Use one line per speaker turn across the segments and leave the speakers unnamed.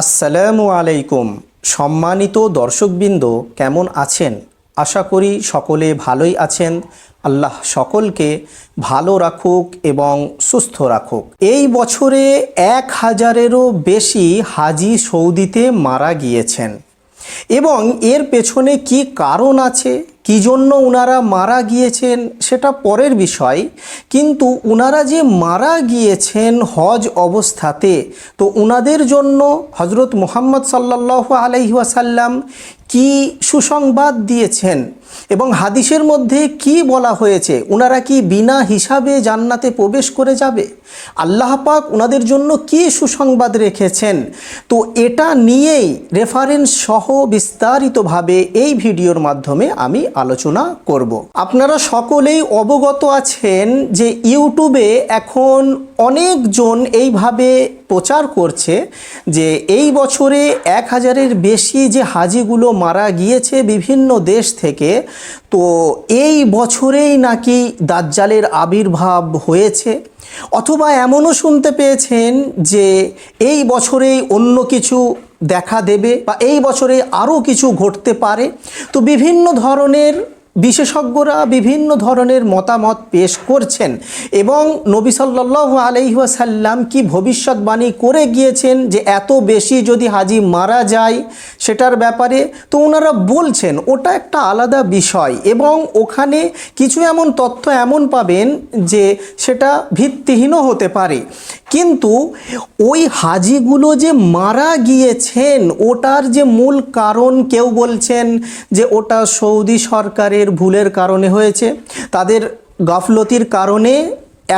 আসসালামু আলাইকুম। সম্মানিত দর্শকবৃন্দ, কেমন আছেন? আশা করি সকলে ভালোই আছেন। আল্লাহ সকলকে ভালো রাখুক এবং সুস্থ রাখুক। এই বছরে এক হাজারেরও বেশি হাজি সৌদিতে মারা গিয়েছেন। এবং এর পেছনে কি কারণ আছে? কি জন্য ওনারা মারা গিয়েছেন সেটা পরের বিষয়। কিন্তু ওনারা যে মারা গিয়েছেন হজ অবস্থাতে, তো ওনাদের জন্য হজরত মোহাম্মদ সাল্লাহ আলহি ওয়াসাল্লাম কি সুসংবাদ দিয়েছেন এবং হাদিসের মধ্যে কি বলা হয়েছে? ওনারা কি বিনা হিসাবে জান্নাতে প্রবেশ করে যাবে? আল্লাহ পাক ওনাদের জন্য কি সুসংবাদ রেখেছেন? তো এটা নিয়েই রেফারেন্স সহ বিস্তারিতভাবে এই ভিডিওর মাধ্যমে আমি আলোচনা করব। আপনারা সকলেই অবগত আছেন যে ইউটিউবে এখন অনেকজন এইভাবে প্রচার করছে যে এই বছরে এক হাজারের বেশি যে হাজিগুলো মারা গিয়েছে বিভিন্ন দেশ থেকে, তো এই বছরেই নাকি দাজ্জালের আবির্ভাব হয়েছে। অথবা এমনও শুনতে পেয়েছেন যে এই বছরেই অন্য কিছু দেখা দেবে বা এই বছরে আরও কিছু ঘটতে পারে। তো বিভিন্ন ধরনের বিশেষজ্ঞরা বিভিন্ন ধরনের মতামত পেশ করছেন এবং নবী সাল্লাহ আলহিহাসাল্লাম কি ভবিষ্যৎবাণী করে গিয়েছেন যে এত বেশি যদি হাজি মারা যায় সেটার ব্যাপারে তো ওনারা বলছেন, ওটা একটা আলাদা বিষয় এবং ওখানে কিছু এমন তথ্য এমন পাবেন যে সেটা ভিত্তিহীনও হতে পারে। কিন্তু ওই হাজিগুলো যে মারা গিয়েছেন, ওটার যে মূল কারণ কেউ বলছেন যে ওটা সৌদি সরকারের ভুলের কারণে হয়েছে, তাদের গাফলতির কারণে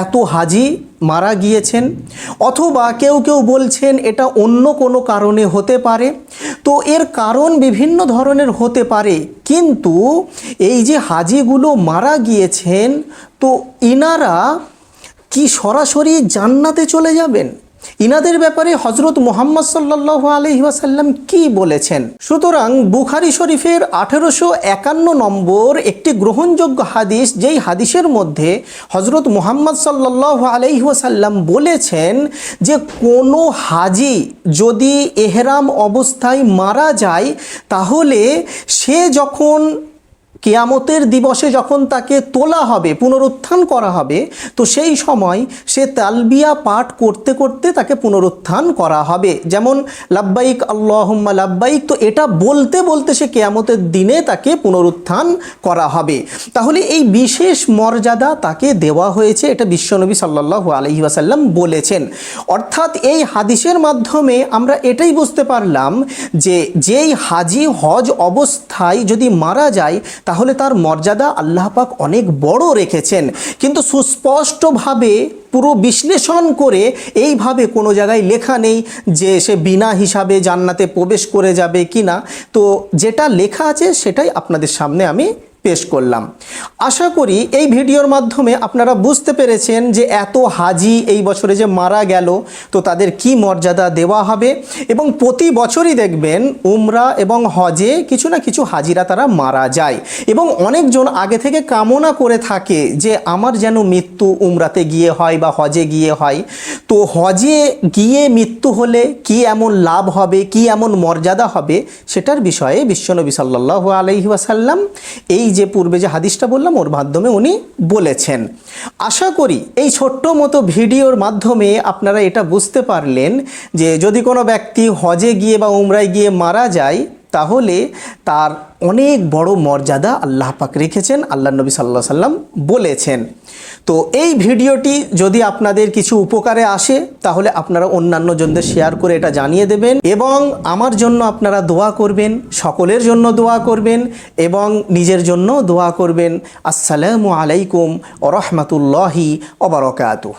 এত হাজি মারা গিয়েছেন, অথবা কেউ কেউ বলছেন এটা অন্য কোনো কারণে হতে পারে। তো এর কারণ বিভিন্ন ধরনের হতে পারে, কিন্তু এই যে হাজিগুলো মারা গিয়েছেন, তো ইনারা কি সরাসরি জান্নাতে চলে যাবেন? ইনাদের ব্যাপারে হজরত মোহাম্মদ সাল্লাহ আলহিহাসাল্লাম কি বলেছেন? সুতরাং বুখারি শরীফের আঠেরোশো একান্ন নম্বর একটি গ্রহণযোগ্য হাদিস, যেই হাদিসের মধ্যে হজরত মোহাম্মদ সাল্লাহ আলহিহাসাল্লাম বলেছেন যে কোনো হাজি যদি এহরাম অবস্থায় মারা যায়, তাহলে সে যখন কেয়ামতের দিবসে যখন তাকে তোলা হবে, পুনরুত্থান করা হবে, তো সেই সময় সে তালবিয়া পাঠ করতে করতে তাকে পুনরুত্থান করা হবে। যেমন, লাব্বাইক, আল্লাহম্মা লাব্বাইক, তো এটা বলতে বলতে সে কেয়ামতের দিনে তাকে পুনরুত্থান করা হবে। তাহলে এই বিশেষ মর্যাদা তাকে দেওয়া হয়েছে, এটা বিশ্বনবী সাল্লাহ আলহি আসাল্লাম বলেছেন। অর্থাৎ এই হাদিসের মাধ্যমে আমরা এটাই বুঝতে পারলাম যে, যেই হাজি হজ অবস্থায় যদি মারা যায় তাহলে তার মর্যাদা আল্লাহ পাক অনেক বড় রেখেছেন। কিন্তু সুস্পষ্টভাবে পুরো বিশ্লেষণ করে এইভাবে কোনো জায়গায় লেখা নেই যে সে বিনা হিসাবে জান্নাতে প্রবেশ করে যাবে কি না তো যেটা লেখা আছে সেটাই আপনাদের সামনে আমি পেশ করলাম। আশা করি এই ভিডিওর মাধ্যমে আপনারা বুঝতে পেরেছেন যে এত হাজি এই বছরে যে মারা গেল, তো তাদের কি মর্যাদা দেওয়া হবে এবং প্রতি বছরই দেখবেন উমরা এবং হজে কিছু না কিছু হাজিরা তারা মারা যায় এবং অনেকজন আগে থেকে কামনা করে থাকে যে আমার যেন মৃত্যু উমরাতে গিয়ে হয় বা হজে গিয়ে হয়। তো হজে গিয়ে মৃত্যু হলে কি এমন লাভ হবে, কি এমন মর্যাদা হবে, সেটার বিষয়ে বিশ্বনবী সাল্লাহ আলহি ওয়াসাল্লাম এই যে পূর্বে যে হাদিসটা বললাম, ওর মাধ্যমে উনি বলেছেন। আশা করি এই ছোট্ট মতো ভিডিওর মাধ্যমে আপনারা এটা বুঝতে পারলেন যে যদি কোনো ব্যক্তি হজে গিয়ে বা উমরায় গিয়ে মারা যায় তাহলে তার অনেক বড় মর্যাদা আল্লাহ পাক রেখেছেন আল্লাহ নবী সাল্লাহ সাল্লাম বলেছেন। তো এই ভিডিওটি যদি আপনাদের কিছু উপকারে আসে, তাহলে আপনারা অন্যান্য জনদের শেয়ার করে এটা জানিয়ে দেবেন এবং আমার জন্য আপনারা দোয়া করবেন, সকলের জন্য দোয়া করবেন এবং নিজের জন্য দোয়া করবেন। আসসালামু আলাইকুম ওরহমতুল্লাহি ওবরকাতুহ